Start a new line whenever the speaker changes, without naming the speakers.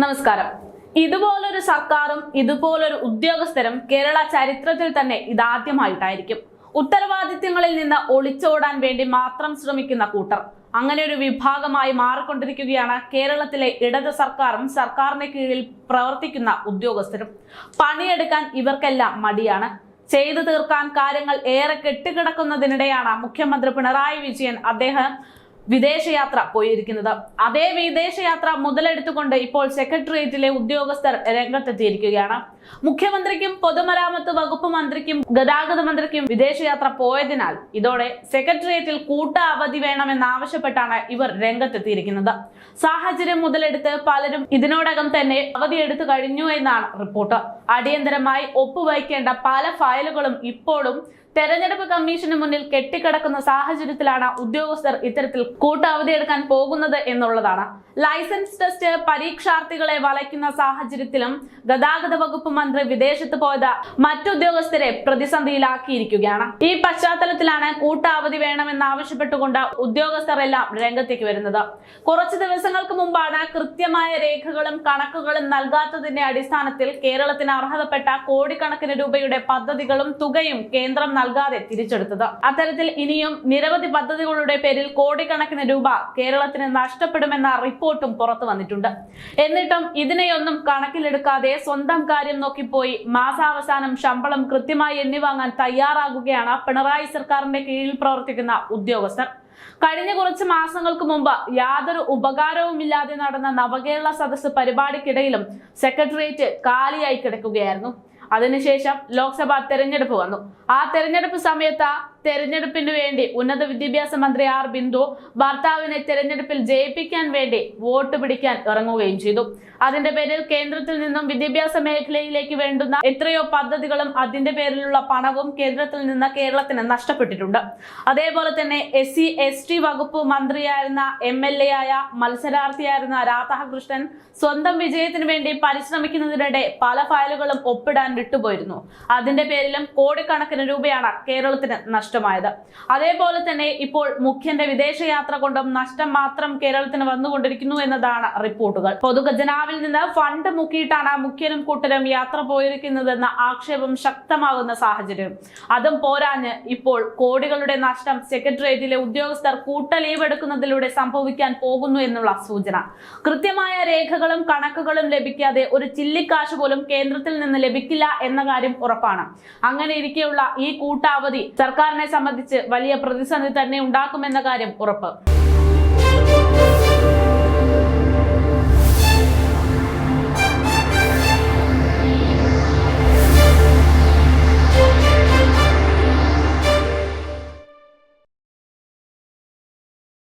നമസ്കാരം. ഇതുപോലൊരു സർക്കാരും ഇതുപോലൊരു ഉദ്യോഗസ്ഥരും കേരള ചരിത്രത്തിൽ തന്നെ ഇതാദ്യമായിട്ടായിരിക്കും. ഉത്തരവാദിത്യങ്ങളിൽ നിന്ന് ഒളിച്ചോടാൻ വേണ്ടി മാത്രം ശ്രമിക്കുന്ന കൂട്ടർ. അങ്ങനെ ഒരു വിഭാഗമായി മാറിക്കൊണ്ടിരിക്കുകയാണ് കേരളത്തിലെ ഇടത് സർക്കാരും സർക്കാരിന് കീഴിൽ പ്രവർത്തിക്കുന്ന ഉദ്യോഗസ്ഥരും. പണിയെടുക്കാൻ ഇവർക്കെല്ലാം മടിയാണ്. ചെയ്തു തീർക്കാൻ കാര്യങ്ങൾ ഏറെ കെട്ടിക്കിടക്കുന്നതിനിടെയാണ് മുഖ്യമന്ത്രി പിണറായി വിജയൻ അദ്ദേഹം വിദേശയാത്ര പോയിരിക്കുന്നത്. അതേ വിദേശയാത്ര മുതലെടുത്തുകൊണ്ട് ഇപ്പോൾ സെക്രട്ടേറിയറ്റിലെ ഉദ്യോഗസ്ഥർ രംഗത്തെത്തിയിരിക്കുകയാണ്. മുഖ്യമന്ത്രിക്കും പൊതുമരാമത്ത് വകുപ്പ് മന്ത്രിക്കും ഗതാഗത മന്ത്രിക്കും വിദേശയാത്ര പോയതിനാൽ ഇതോടെ സെക്രട്ടേറിയറ്റിൽ കൂട്ട അവധി വേണമെന്നാവശ്യപ്പെട്ടാണ് ഇവർ രംഗത്തെത്തിയിരിക്കുന്നത്. സാഹചര്യം മുതലെടുത്ത് പലരും ഇതിനോടകം തന്നെ അവധി എടുത്തു കഴിഞ്ഞു എന്നാണ് റിപ്പോർട്ട്. അടിയന്തരമായി ഒപ്പുവയ്ക്കേണ്ട പല ഫയലുകളും ഇപ്പോഴും തെരഞ്ഞെടുപ്പ് കമ്മീഷന് മുന്നിൽ കെട്ടിക്കിടക്കുന്ന സാഹചര്യത്തിലാണ് ഉദ്യോഗസ്ഥർ ഇത്തരത്തിൽ കൂട്ട എടുക്കാൻ പോകുന്നത് എന്നുള്ളതാണ്. ലൈസൻസ് ടെസ്റ്റ് പരീക്ഷാർത്ഥികളെ വലയ്ക്കുന്ന സാഹചര്യത്തിലും ഗതാഗത വകുപ്പ് മന്ത്രി വിദേശത്ത് പോയത് മറ്റുദ്യോഗസ്ഥരെ പ്രതിസന്ധിയിലാക്കിയിരിക്കുകയാണ്. ഈ പശ്ചാത്തലത്തിലാണ് കൂട്ടാവധി വേണമെന്നാവശ്യപ്പെട്ടുകൊണ്ട് ഉദ്യോഗസ്ഥർ എല്ലാം രംഗത്തേക്ക് വരുന്നത്. കുറച്ച് ദിവസങ്ങൾക്ക് മുമ്പാണ് കൃത്യമായ രേഖകളും കണക്കുകളും നൽകാത്തതിന്റെ അടിസ്ഥാനത്തിൽ കേരളത്തിന് അർഹതപ്പെട്ട കോടിക്കണക്കിന് രൂപയുടെ പദ്ധതികളും തുകയും കേന്ദ്രം നൽകാതെ തിരിച്ചെടുത്തത്. അത്തരത്തിൽ ഇനിയും നിരവധി പദ്ധതികളുടെ പേരിൽ കോടിക്കണക്കിന് രൂപ കേരളത്തിന് നഷ്ടപ്പെടുമെന്ന റിപ്പോർട്ടും പുറത്തു വന്നിട്ടുണ്ട്. എന്നിട്ടും ഇതിനെയൊന്നും കണക്കിലെടുക്കാതെ സ്വന്തം കാര്യം നോക്കിപ്പോയി മാസാവസാനം ശമ്പളം കൃത്യമായി എന്നി വാങ്ങാൻ തയ്യാറാകുകയാണ് പിണറായി സർക്കാരിന്റെ കീഴിൽ പ്രവർത്തിക്കുന്ന ഉദ്യോഗസ്ഥർ. കഴിഞ്ഞ കുറച്ച് മാസങ്ങൾക്ക് മുമ്പ് യാതൊരു ഉപകാരവുമില്ലാതെ നടന്ന നവകേരള സദസ് പരിപാടിക്കിടയിലും സെക്രട്ടേറിയറ്റ് കാലിയായി കിടക്കുകയായിരുന്നു. അതിനുശേഷം ലോക്സഭാ തെരഞ്ഞെടുപ്പ് വന്നു. ആ തെരഞ്ഞെടുപ്പ് സമയത്ത് തെരഞ്ഞെടുപ്പിന് വേണ്ടി ഉന്നത വിദ്യാഭ്യാസ മന്ത്രി ആർ ബിന്ദു ഭർത്താവിനെ തെരഞ്ഞെടുപ്പിൽ ജയിപ്പിക്കാൻ വേണ്ടി വോട്ട് പിടിക്കാൻ ഇറങ്ങുകയും ചെയ്തു. അതിന്റെ പേരിൽ കേന്ദ്രത്തിൽ നിന്നും വിദ്യാഭ്യാസ മേഖലയിലേക്ക് വേണ്ടുന്ന എത്രയോ പദ്ധതികളും അതിന്റെ പേരിലുള്ള പണവും കേന്ദ്രത്തിൽ നിന്ന് കേരളത്തിന് നഷ്ടപ്പെട്ടിട്ടുണ്ട്. അതേപോലെ തന്നെ എസ് സി എസ് ടി വകുപ്പ് മന്ത്രിയായിരുന്ന എം എൽ എ ആയ മത്സരാർത്ഥിയായിരുന്ന രാധാകൃഷ്ണൻ സ്വന്തം വിജയത്തിന് വേണ്ടി പരിശ്രമിക്കുന്നതിനിടെ പല ഫയലുകളും ഒപ്പിടാൻ വിട്ടുപോയിരുന്നു. അതിന്റെ പേരിലും കോടിക്കണക്കിന് രൂപയാണ് കേരളത്തിന് നഷ്ടമായത് അതേപോലെ തന്നെ ഇപ്പോൾ മുഖ്യന്റെ വിദേശയാത്ര കൊണ്ടും നഷ്ടം മാത്രം കേരളത്തിന് വന്നുകൊണ്ടിരിക്കുന്നു എന്നതാണ് റിപ്പോർട്ടുകൾ. പൊതുഖജനാവിൽ നിന്ന് ഫണ്ട് മുക്കിയിട്ടാണ് മുഖ്യനും കൂട്ടരും യാത്ര പോയിരിക്കുന്നതെന്ന ആക്ഷേപം ശക്തമാകുന്ന സാഹചര്യം. അതും പോരാഞ്ഞ് ഇപ്പോൾ കോടികളുടെ നഷ്ടം സെക്രട്ടേറിയറ്റിലെ ഉദ്യോഗസ്ഥർ കൂട്ട ലീവ് എടുക്കുന്നതിലൂടെ സംഭവിക്കാൻ പോകുന്നു എന്നുള്ള സൂചന. കൃത്യമായ രേഖകളും കണക്കുകളും ലഭിക്കാതെ ഒരു ചില്ലിക്കാശ് പോലും കേന്ദ്രത്തിൽ നിന്ന് ലഭിക്കില്ല എന്ന കാര്യം ഉറപ്പാണ്. അങ്ങനെ ഇരിക്കെയുള്ള ഈ കൂട്ടാവധി സർക്കാരിനെ സംബന്ധിച്ച് വലിയ പ്രതിസന്ധി തന്നെ ഉണ്ടാക്കുമെന്ന കാര്യം ഉറപ്പ്.